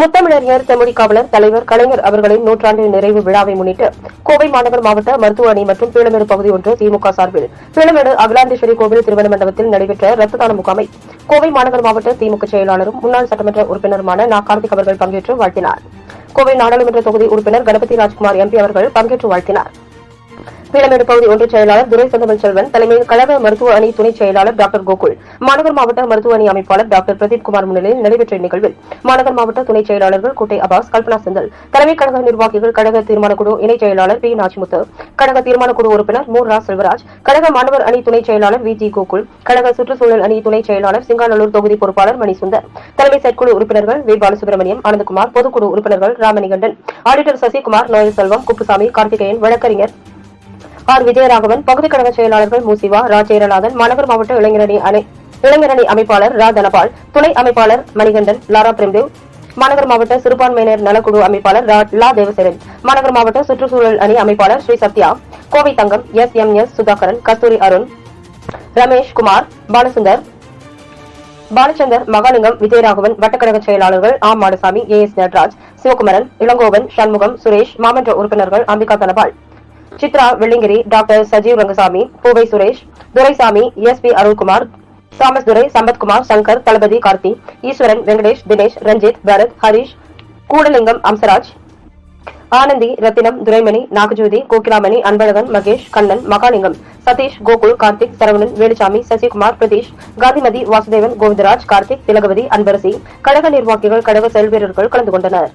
முத்தமிழறிஞர் செம்மொழி காவலர் தலைவர் கலைஞர் அவர்களின் நூற்றாண்டு நிறைவு விழாவை முன்னிட்டு கோவை மாநகர் மாவட்ட மருத்துவ அணி மற்றும் பீளமேடு பகுதி ஒன்று திமுக சார்பில் பீளமேடு அகிலாந்தேஸ்வரி கோவில் திருமண மண்டபத்தில் நடைபெற்ற ரத்த தான முகாமை கோவை மாநகர் மாவட்ட திமுக செயலாளரும் முன்னாள் சட்டமன்ற உறுப்பினருமான நா. கார்த்திக் அவர்கள் பங்கேற்று வாழ்த்தினார். கோவை நாடாளுமன்ற தொகுதி உறுப்பினர் கணபதி ராஜ்குமார் எம்பி அவர்கள் பங்கேற்று வாழ்த்தினார். பீளமேடு பகுதி ஒன்றிய செயலாளர் துரை செந்தமிழ் செல்வன் தலைமையில் கழக மருத்துவ அணி துணை செயலாளர் டாக்டர் கோகுல் மாநகர் மாவட்ட மருத்துவ அணி அமைப்பாளர் டாக்டர் பிரதீப் குமார் முன்னிலையில் நடைபெற்ற இந்நிகழ்வில் மாநகர் மாவட்ட துணை செயலாளர்கள் கோட்டை அபாஸ் கல்பனா செந்தல் தலைமை கழக நிர்வாகிகள் கழக தீர்மான குழு இணை செயலாளர் பி நாச்சிமுத்து கழக தீர்மான குழு உறுப்பினர் மூர் ரா செல்வராஜ் கழக மாணவர் அணி துணை செயலாளர் வி ஜி கோகுல் கழக சுற்றுச்சூழல் அணி துணை செயலாளர் சிங்காநல்லூர் தொகுதி பொறுப்பாளர் மணி சுந்தர் தலைமை செயற்குழு உறுப்பினர்கள் வி பாலசுப்ரமணியம் அனந்தகுமார் பொதுக்குழு உறுப்பினர்கள் ராமணிகண்டன் ஆடிட்டர் சசிகுமார் நோயல் செல்வம் குப்புசாமி கார்த்திகேயன் வழக்கறிஞர் ஆர் விஜயராகவன் பகுதி கழக செயலாளர்கள் மூசிவா ராஜேரநாதன் மாநகர் மாவட்ட இளைஞரணி அணி இளைஞரணி அமைப்பாளர் ரா தனபால் துணை அமைப்பாளர் மணிகண்டன் லாரா பிரேம்தேவ் மாநகர் மாவட்ட சிறுபான்மையினர் நலக்குழு அமைப்பாளர் லா தேவசரன் மாநகர் மாவட்ட சுற்றுச்சூழல் அணி அமைப்பாளர் Sri Sathya Kovai Thangam S M S Sudhakaran Kasthuri Arun Ramesh Kumar Balasundar Balachandar Mahalingam Vijayaraghavan வட்டக்கழக செயலாளர்கள் ஆம் மாடசாமி ஏ எஸ் நடராஜ் சிவகுமரன் இளங்கோவன் சண்முகம் சுரேஷ் மாமன்ற உறுப்பினர்கள் Ambika Dhanapal. Chitra Vellingiri doctor Sajeev Rangasamy Poovai Suresh Duraisamy S P Arulkumar Thomas Durai Sampathkumar Shankar Thalapathy Karthi Eswaran Venkatesh Dinesh Ranjith Bharath Harish Koodalingam Amsaraj Anandhi Rathinam Duraimani Nagajothi Kokilamani Anbazhagan Mahesh Kannan Mahalingam Sathish Gokul Karthik Saravanan Velusamy Sasikumar Pradeesh Gandhimathi Vasudevan Govindaraj Karthik Thilagavathi Anbarasi கழக நிர்வாகிகள் கழக செயல்வீரர்கள் கலந்து கொண்டனர்.